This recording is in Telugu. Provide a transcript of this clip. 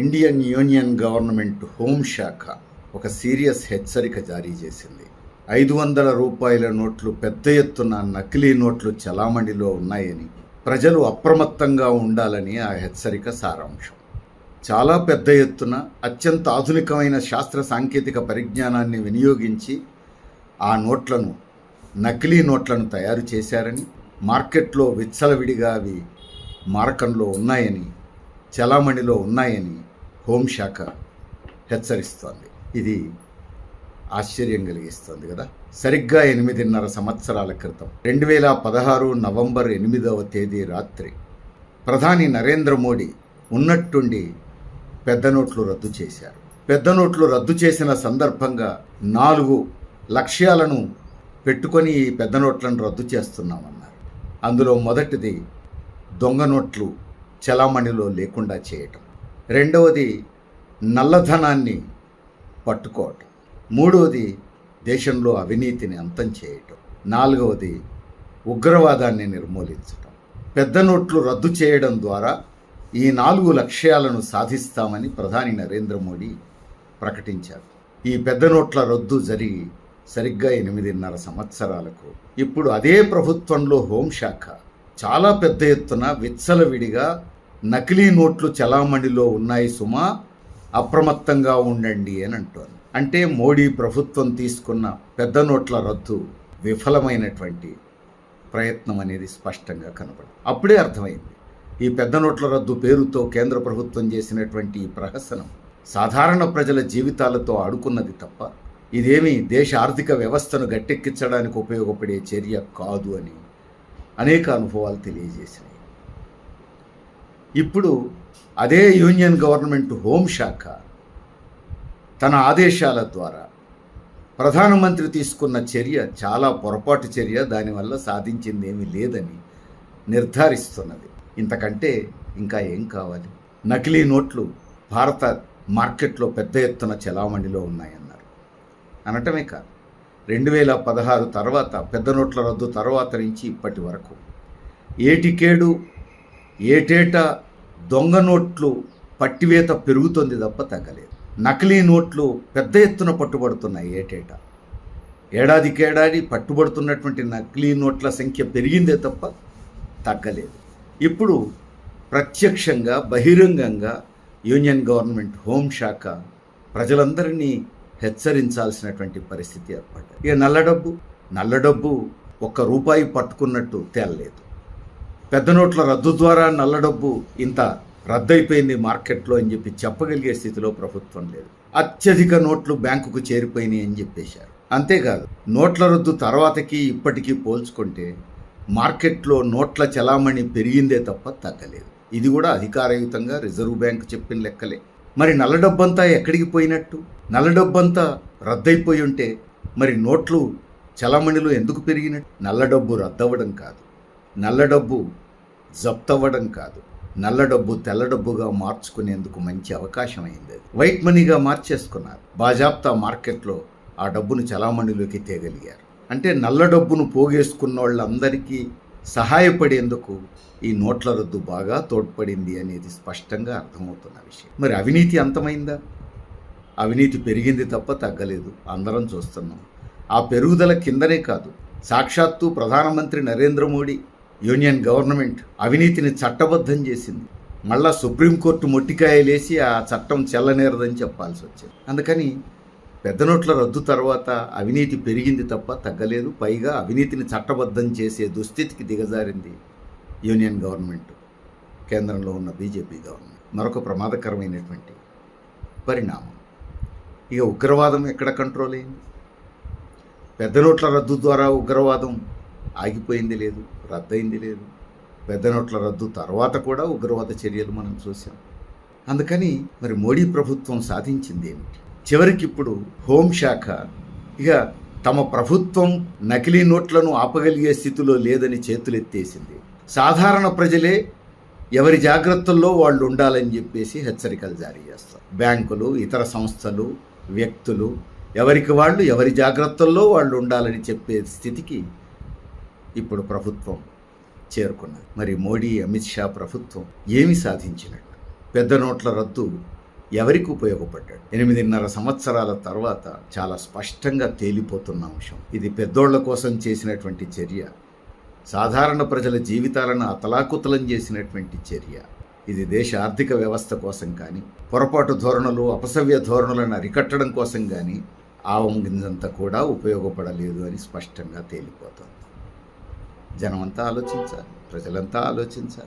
ఇండియన్ యూనియన్ గవర్నమెంట్ హోంశాఖ ఒక సీరియస్ హెచ్చరిక జారీ చేసింది. ఐదు వందల రూపాయల నోట్లు పెద్ద ఎత్తున నకిలీ నోట్లు చలామణిలో ఉన్నాయని ప్రజలు అప్రమత్తంగా ఉండాలని ఆ హెచ్చరిక సారాంశం. చాలా పెద్ద ఎత్తున అత్యంత ఆధునికమైన శాస్త్ర సాంకేతిక పరిజ్ఞానాన్ని వినియోగించి ఆ నోట్లను నకిలీ నోట్లను తయారు చేశారని మార్కెట్లో విచ్చలవిడిగా అవి మారకంలో ఉన్నాయని చలామణిలో ఉన్నాయని హోంశాఖ హెచ్చరిస్తోంది. ఇది ఆశ్చర్యం కలిగిస్తుంది కదా. సరిగ్గా ఎనిమిదిన్నర సంవత్సరాల క్రితం రెండు వేల పదహారు నవంబర్ ఎనిమిదవ తేదీ రాత్రి ప్రధాని నరేంద్ర మోడీ ఉన్నట్టుండి పెద్ద నోట్లు రద్దు చేశారు. పెద్ద నోట్లు రద్దు చేసిన సందర్భంగా నాలుగు లక్ష్యాలను పెట్టుకొని ఈ పెద్ద నోట్లను రద్దు చేస్తున్నామన్నారు. అందులో మొదటిది దొంగ నోట్లు చలామణిలో లేకుండా చేయటం. రెండవది నల్లధనాన్ని పట్టుకోవటం. మూడవది దేశంలో అవినీతిని అంతం చేయటం. నాలుగవది ఉగ్రవాదాన్ని నిర్మూలించటం. పెద్ద నోట్లు రద్దు చేయడం ద్వారా ఈ నాలుగు లక్ష్యాలను సాధిస్తామని ప్రధాని నరేంద్ర మోడీ ప్రకటించారు. ఈ పెద్ద నోట్ల రద్దు జరిగి సరిగ్గా ఎనిమిదిన్నర సంవత్సరాలకు ఇప్పుడు అదే ప్రభుత్వంలో హోంశాఖ చాలా పెద్ద ఎత్తున విచ్చలవిడిగా నకిలీ నోట్లు చలామణిలో ఉన్నాయి సుమా అప్రమత్తంగా ఉండండి అని అంటోంది. అంటే మోడీ ప్రభుత్వం తీసుకున్న పెద్ద నోట్ల రద్దు విఫలమైనటువంటి ప్రయత్నం అనేది స్పష్టంగా కనపడింది. అప్పుడే అర్థమైంది. ఈ పెద్ద నోట్ల రద్దు పేరుతో కేంద్ర ప్రభుత్వం చేసినటువంటి ఈ ప్రహసనం సాధారణ ప్రజల జీవితాలతో ఆడుకున్నది తప్ప ఇదేమీ దేశ ఆర్థిక వ్యవస్థను గట్టెక్కించడానికి ఉపయోగపడే చర్య కాదు అని అనేక అనుభవాలు తెలియజేసినాయి. ఇప్పుడు అదే యూనియన్ గవర్నమెంట్ హోంశాఖ తన ఆదేశాల ద్వారా ప్రధానమంత్రి తీసుకున్న చర్య చాలా పొరపాటు చర్య దానివల్ల సాధించింది ఏమీ లేదని నిర్ధారిస్తున్నది. ఇంతకంటే ఇంకా ఏం కావాలి? నకిలీ నోట్లు భారత మార్కెట్లో పెద్ద ఎత్తున చలామణిలో ఉన్నాయన్నారు. అనటమే కాదు రెండు వేల పదహారు తర్వాత పెద్ద నోట్ల రద్దు తర్వాత నుంచి ఇప్పటి వరకు ఏటికేడు ఏటేటా దొంగ నోట్లు పట్టివేత పెరుగుతుంది తప్ప తగ్గలేదు. నకిలీ నోట్లు పెద్ద ఎత్తున పట్టుబడుతున్నాయి ఏటేటా. ఏడాదికేడాది పట్టుబడుతున్నటువంటి నకిలీ నోట్ల సంఖ్య పెరిగిందే తప్ప తగ్గలేదు. ఇప్పుడు ప్రత్యక్షంగా బహిరంగంగా యూనియన్ గవర్నమెంట్ హోంశాఖ ప్రజలందరినీ హెచ్చరించాల్సినటువంటి పరిస్థితి ఏర్పడ్డది. ఇక నల్ల డబ్బు నల్ల డబ్బు ఒక్క రూపాయి పట్టుకున్నట్టు తేలలేదు. పెద్ద నోట్ల రద్దు ద్వారా నల్ల డబ్బు ఇంత రద్దయిపోయింది మార్కెట్లో అని చెప్పి చెప్పగలిగే స్థితిలో ప్రభుత్వం లేదు. అత్యధిక నోట్లు బ్యాంకుకు చేరిపోయినాయి అని చెప్పేశారు. అంతేకాదు నోట్ల రద్దు తర్వాతకి ఇప్పటికీ పోల్చుకుంటే మార్కెట్లో నోట్ల చలామణి పెరిగిందే తప్ప తగ్గలేదు. ఇది కూడా అధికారయుతంగా రిజర్వ్ బ్యాంక్ చెప్పిన లెక్కలే. మరి నల్ల డబ్బంతా ఎక్కడికి పోయినట్టు? నల్ల డబ్బంతా రద్దయిపోయి ఉంటే మరి నోట్లు చలామణిలో ఎందుకు పెరిగినట్టు? నల్ల డబ్బు రద్దవడం కాదు. నల్ల డబ్బు జప్తవ్వడం కాదు. నల్ల డబ్బు తెల్ల డబ్బుగా మార్చుకునేందుకు మంచి అవకాశం అయింది అది. వైట్ మనీగా మార్చేసుకున్నారు. బాజాప్తా మార్కెట్లో ఆ డబ్బును చలామణిలోకి తేగలిగారు. అంటే నల్ల డబ్బును పోగేసుకున్న వాళ్ళందరికీ సహాయపడేందుకు ఈ నోట్ల రద్దు బాగా తోడ్పడింది అనేది స్పష్టంగా అర్థమవుతున్న విషయం. మరి అవినీతి అంతమైందా? అవినీతి పెరిగింది తప్ప తగ్గలేదు. అందరం చూస్తున్నాం. ఆ పెరుగుదల కిందనే కాదు. సాక్షాత్తు ప్రధానమంత్రి నరేంద్ర మోడీ యూనియన్ గవర్నమెంట్ అవినీతిని చట్టబద్ధం చేసింది. మళ్ళా సుప్రీంకోర్టు మొట్టికాయలేసి ఆ చట్టం చెల్లనేరదని చెప్పాల్సి వచ్చింది. అందుకని పెద్ద నోట్ల రద్దు తర్వాత అవినీతి పెరిగింది తప్ప తగ్గలేదు. పైగా అవినీతిని చట్టబద్ధం చేసే దుస్థితికి దిగజారింది యూనియన్ గవర్నమెంట్ కేంద్రంలో ఉన్న బీజేపీ గవర్నమెంట్. మరొక ప్రమాదకరమైనటువంటి పరిణామం. ఇక ఉగ్రవాదం ఎక్కడ కంట్రోల్ అయింది? పెద్ద నోట్ల రద్దు ద్వారా ఉగ్రవాదం ఆగిపోయింది లేదు రద్దయింది లేదు. పెద్ద నోట్ల రద్దు తర్వాత కూడా ఉగ్రవాద చర్యలు మనం చూసాం అందుకని మరి మోడీ ప్రభుత్వం సాధించింది ఏమిటి చివరికి ఇప్పుడు హోంశాఖ ఇక తమ ప్రభుత్వం నకిలీ నోట్లను ఆపగలిగే స్థితిలో లేదని చేతులెత్తేసింది. సాధారణ ప్రజలే ఎవరి జాగ్రత్తల్లో వాళ్ళు ఉండాలని చెప్పేసి హెచ్చరికలు జారీ చేస్తారు. బ్యాంకులు ఇతర సంస్థలు వ్యక్తులు ఎవరికి వాళ్ళు ఎవరి జాగ్రత్తల్లో వాళ్ళు ఉండాలని చెప్పే స్థితికి ఇప్పుడు ప్రభుత్వం చేరుకున్నది. మరి మోడీ అమిత్ షా ప్రభుత్వం ఏమి సాధించినట్టు? పెద్ద నోట్ల రద్దు ఎవరికి ఉపయోగపడ్డాడు? ఎనిమిదిన్నర సంవత్సరాల తర్వాత చాలా స్పష్టంగా తేలిపోతున్న అంశం. ఇది పెద్దోళ్ళ కోసం చేసినటువంటి చర్య. సాధారణ ప్రజల జీవితాలను అతలాకుతలం చేసినటువంటి చర్య. ఇది దేశ ఆర్థిక వ్యవస్థ కోసం కానీ పొరపాటు ధోరణులు అపసవ్య ధోరణులను అరికట్టడం కోసం కానీ ఆవంగింజంత కూడా ఉపయోగపడలేదు అని స్పష్టంగా తేలిపోతుంది. జనమంతా ఆలోచించాలి ప్రజలంతా ఆలోచించాలి.